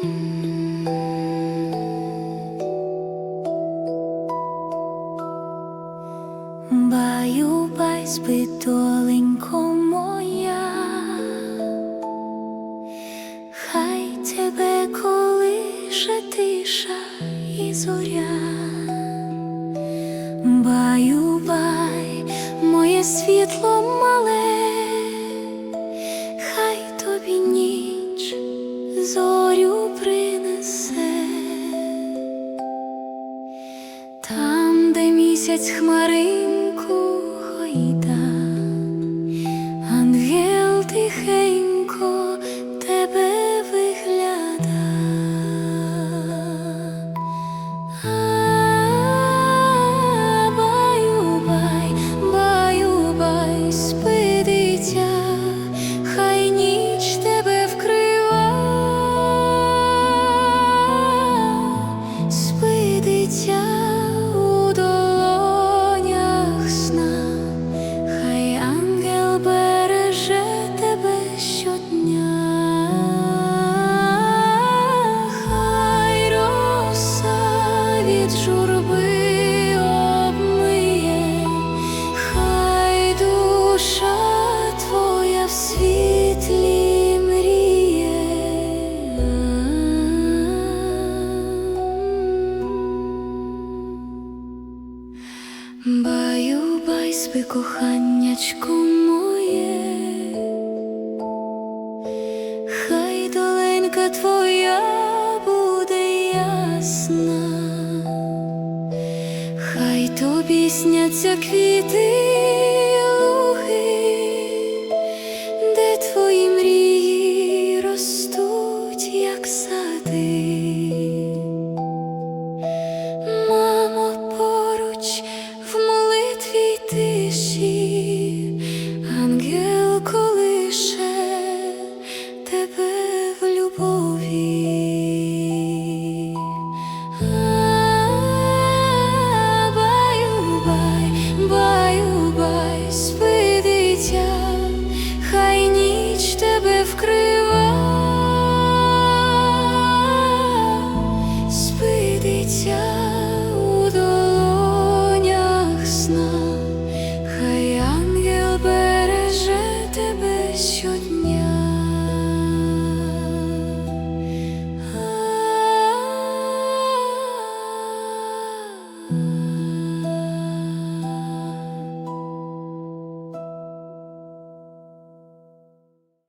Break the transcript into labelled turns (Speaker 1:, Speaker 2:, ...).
Speaker 1: Баю, бай, моя, хай тебе колише тиша і зоря, баю, моє світло мале, хай тобі ніч зоря. Місяць хмаринку Заюбай спи, коханнячко моє, хай доленька твоя буде ясна, хай тобі сняться квіти де твої мрії ростуть, як сади.